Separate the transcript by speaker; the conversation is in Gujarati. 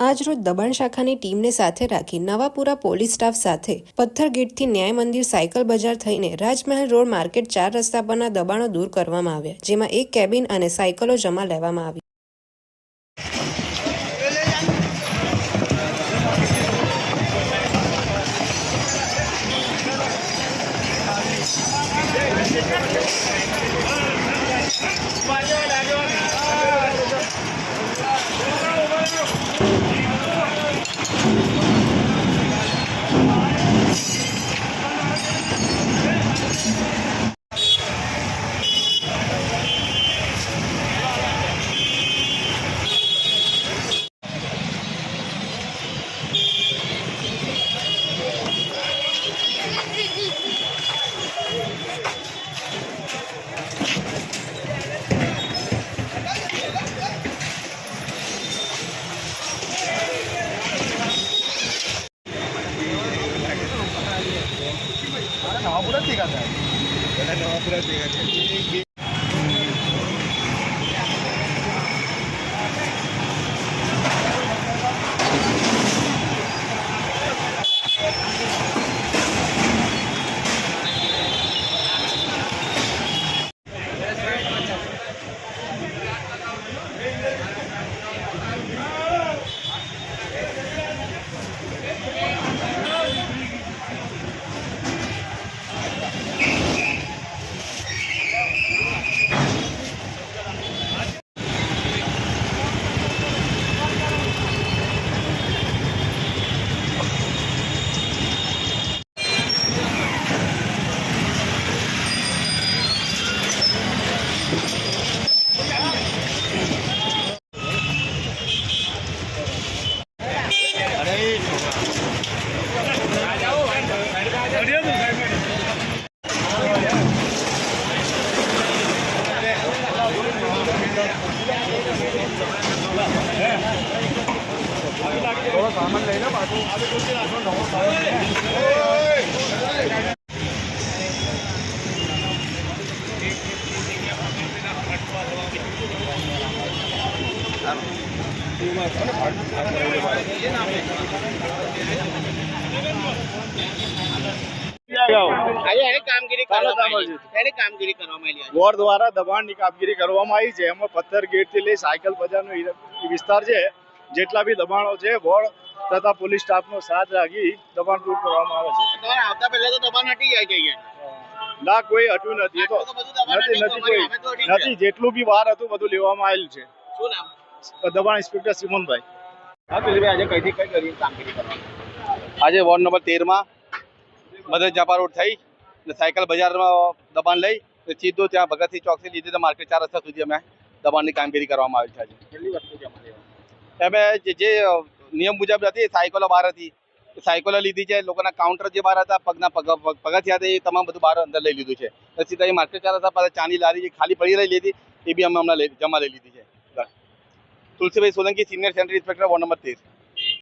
Speaker 1: આજરોજ દબાણ શાખાની ટીમને સાથે રાખી નવાપુરા પોલીસ સ્ટાફ સાથે પથ્થરગેટથી ન્યાય મંદિર સાયકલ બજાર થઈને રાજમહેલ રોડ માર્કેટ ચાર રસ્તા પરના દબાણો દૂર કરવામાં આવ્યા, જેમાં એક કેબિન અને સાયકલો જમા લેવામાં આવી.
Speaker 2: આજે એની કામગીરી કરવામાં આવી એની કામગીરી કરવામાં આવી આજે.
Speaker 3: વોર્ડ દ્વારા દબાણની કામગીરી કરવામાં આવી છે. એમાં પથ્થર ગેટથી લઈ સાયકલ બજારનો વિસ્તાર છે. જેટલા બી દબાણો છે બોર્ડ તથા પોલીસ સ્ટાફનો સાથ રાખી દબાણ દૂર કરવામાં આવે છે.
Speaker 2: આવતા પહેલા તો દબાણ હટી જાય છે
Speaker 3: ના કોઈ હટું નથી. તો નથી નથી કોઈ. નથી જેટલું બી વાર હતું બધું લેવામાં આવેલું છે.
Speaker 2: શું નામ?
Speaker 3: દબાણ ઇન્સ્પેક્ટર સિમોનભાઈ
Speaker 2: હા પેલી આજે કઈથી કઈ કરી કામગીરી કરવાની?
Speaker 4: આજે વોર્ડ નંબર તેરમાં મદદ જાપા રોડ થઈ ને સાયકલ બજારમાં દબાણ લઈ ને સીધો ત્યાં ભગતસિંહ ચોકથી લીધી તો માર્કેટ ચાર રસ્તા સુધી અમે દબાણની કામગીરી કરવામાં આવી છે અમે જે નિયમ મુજબ હતી સાયકલો બહાર હતી. સાયકલો લીધી છે લોકોના કાઉન્ટર જે બહાર હતા પગના પગ પગ- પગથિયા હતા એ તમામ બધું બહાર અંદર લઈ લીધું છે. પછી એ માર્કેટ ચાર રસ્તા પાસે ચાની લારી જે ખાલી પડી રહી હતી એ બી અમે હમણાં જમા લઈ લીધી છે. Tulsibhai Solanki senior centre inspector ward number તેર.